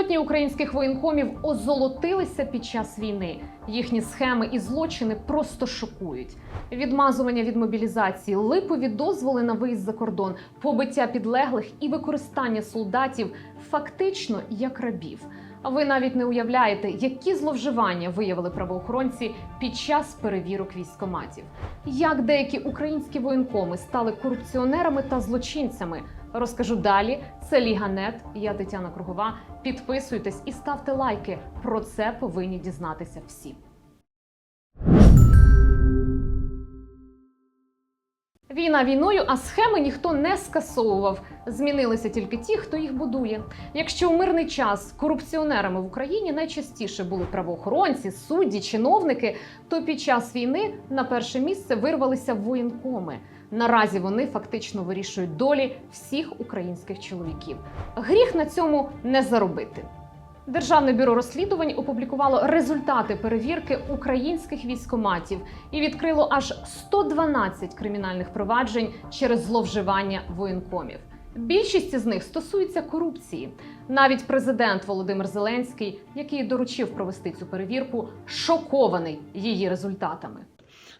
Сотні українських воєнкомів озолотилися під час війни. Їхні схеми і злочини просто шокують. Відмазування від мобілізації, липові дозволи на виїзд за кордон, побиття підлеглих і використання солдатів фактично як рабів. А ви навіть не уявляєте, які зловживання виявили правоохоронці під час перевірок військоматів. Як деякі українські воєнкоми стали корупціонерами та злочинцями, розкажу далі. Це Ліга Нет. Я Тетяна Кругова. Підписуйтесь і ставте лайки. Про це повинні дізнатися всі. Війна війною, а схеми ніхто не скасовував. Змінилися тільки ті, хто їх будує. Якщо у мирний час корупціонерами в Україні найчастіше були правоохоронці, судді, чиновники, то під час війни на перше місце вирвалися воєнкоми. Наразі вони фактично вирішують долі всіх українських чоловіків. Гріх на цьому не заробити. Державне бюро розслідувань опублікувало результати перевірки українських військоматів і відкрило аж 112 кримінальних проваджень через зловживання воєнкомів. Більшість з них стосується корупції. Навіть президент Володимир Зеленський, який доручив провести цю перевірку, шокований її результатами.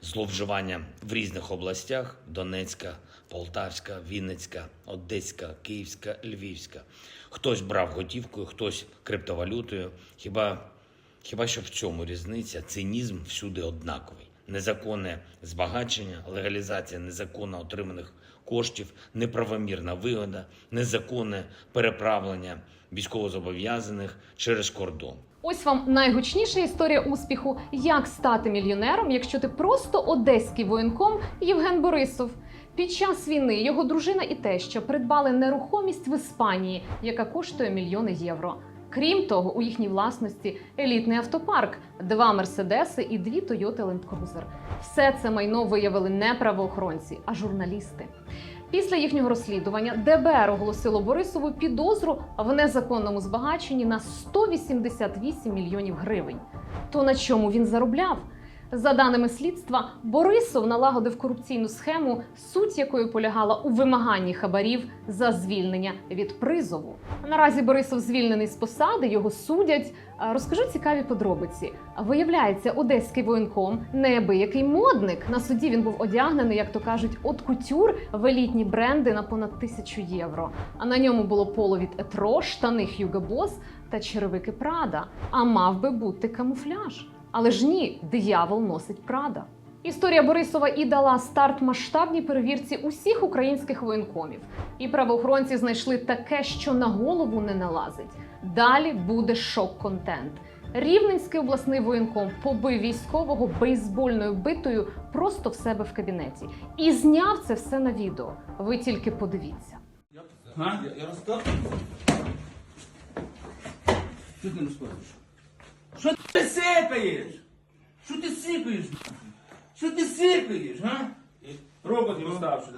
Зловживання в різних областях: Донецька, Полтавська, Вінницька, Одеська, Київська, Львівська. Хтось брав готівкою, хтось криптовалютою. Хіба, хіба що в цьому різниця? Цинізм всюди однаковий. Незаконне збагачення, легалізація незаконно отриманих коштів, неправомірна вигода, незаконне переправлення військовозобов'язаних через кордон. Ось вам найгучніша історія успіху, як стати мільйонером, якщо ти просто одеський воєнком Євген Борисов. Під час війни його дружина і теща придбали нерухомість в Іспанії, яка коштує мільйони євро. Крім того, у їхній власності елітний автопарк, два мерседеси і дві Toyota Land Cruiser. Все це майно виявили не правоохоронці, а журналісти. Після їхнього розслідування ДБР оголосило Борисову підозру в незаконному збагаченні на 188 мільйонів гривень. То на чому він заробляв? За даними слідства, Борисов налагодив корупційну схему, суть якої полягала у вимаганні хабарів за звільнення від призову. Наразі Борисов звільнений з посади, його судять. Розкажу цікаві подробиці. Виявляється, одеський воєнком неабиякий модник. На суді він був одягнений, як то кажуть, от кутюр в елітні бренди на понад тисячу євро. А на ньому було поло від етро, штани Hugo Boss та черевики Прада. А мав би бути камуфляж. Але ж ні, диявол носить Прада. Історія Борисова і дала старт масштабній перевірці усіх українських воєнкомів. І правоохоронці знайшли таке, що на голову не налазить. Далі буде шок-контент. Рівненський обласний воєнком побив військового бейсбольною битою просто в себе в кабінеті і зняв це все на відео. Ви тільки подивіться. А? Я, я розказую. Ти не розказуєш? Що ти сипаєш? Що ти сипаєш? Що ти сипаєш, га? Робот не розставши.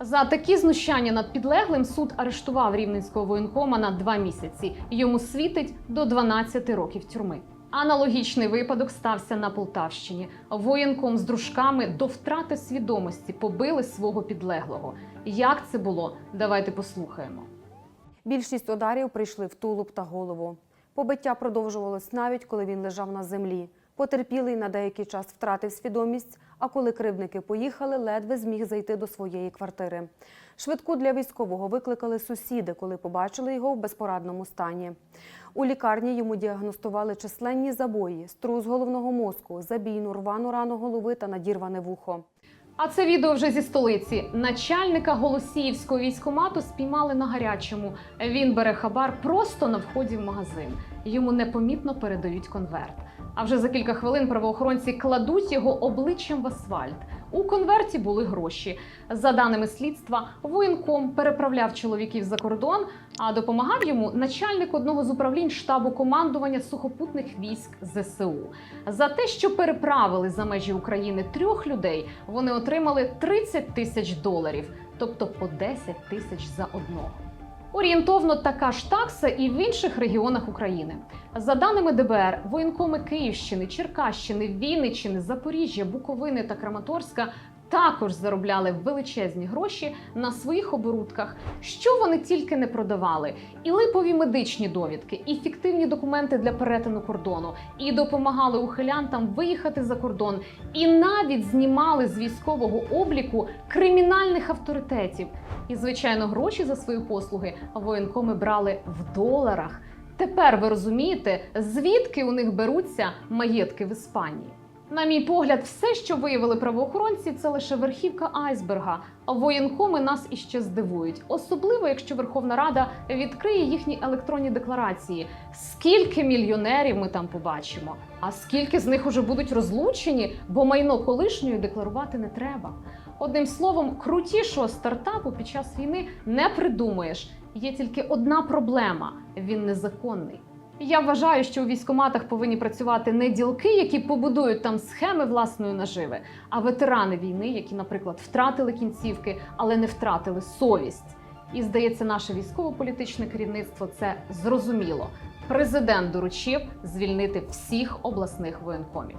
За такі знущання над підлеглим суд арештував рівненського воєнкома на два місяці. Йому світить до 12 років тюрми. Аналогічний випадок стався на Полтавщині. Воєнком з дружками до втрати свідомості побили свого підлеглого. Як це було? Давайте послухаємо. Більшість ударів прийшли в тулуб та голову. Побиття продовжувалось навіть коли він лежав на землі. Потерпілий на деякий час втратив свідомість, а коли кривдники поїхали, ледве зміг зайти до своєї квартири. Швидку для військового викликали сусіди, коли побачили його в безпорадному стані. У лікарні йому діагностували численні забої, струс головного мозку, забійну рвану рану голови та надірване вухо. А це відео вже зі столиці. Начальника Голосіївського військомату спіймали на гарячому. Він бере хабар просто на вході в магазин. Йому непомітно передають конверт. А вже за кілька хвилин правоохоронці кладуть його обличчям в асфальт. У конверті були гроші. За даними слідства, воєнком переправляв чоловіків за кордон, а допомагав йому начальник одного з управлінь штабу командування сухопутних військ ЗСУ. За те, що переправили за межі України трьох людей, вони отримали 30 тисяч доларів, тобто по 10 тисяч за одного. Орієнтовно така ж такса і в інших регіонах України. За даними ДБР, воєнкоми Київщини, Черкащини, Вінниччини, Запоріжжя, Буковини та Краматорська також заробляли величезні гроші на своїх оборудках, що вони тільки не продавали: і липові медичні довідки, і фіктивні документи для перетину кордону, і допомагали ухилянтам виїхати за кордон, і навіть знімали з військового обліку кримінальних авторитетів. І, звичайно, гроші за свої послуги воєнкоми брали в доларах. Тепер ви розумієте, звідки у них беруться маєтки в Іспанії. На мій погляд, все, що виявили правоохоронці, це лише верхівка айсберга. А воєнкоми нас іще здивують, особливо якщо Верховна Рада відкриє їхні електронні декларації. Скільки мільйонерів ми там побачимо? А скільки з них уже будуть розлучені, бо майно колишньої декларувати не треба. Одним словом, крутішого стартапу під час війни не придумаєш. Є тільки одна проблема: він незаконний. Я вважаю, що у військоматах повинні працювати не ділки, які побудують там схеми власної наживи, а ветерани війни, які, наприклад, втратили кінцівки, але не втратили совість. І здається, наше військово-політичне керівництво це зрозуміло. Президент доручив звільнити всіх обласних воєнкомів.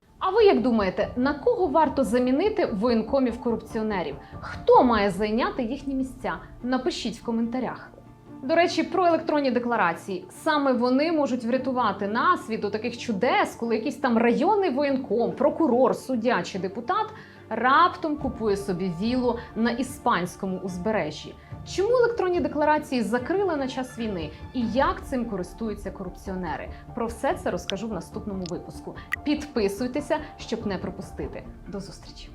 А ви як думаєте, на кого варто замінити воєнкомів корупціонерів? Хто має зайняти їхні місця? Напишіть в коментарях. До речі, про електронні декларації саме вони можуть врятувати нас від таких чудес, коли якийсь там районний воєнком, прокурор, суддя чи депутат раптом купує собі вілу на іспанському узбережжі. Чому електронні декларації закрили на час війни і як цим користуються корупціонери? Про все це розкажу в наступному випуску. Підписуйтеся, щоб не пропустити. До зустрічі!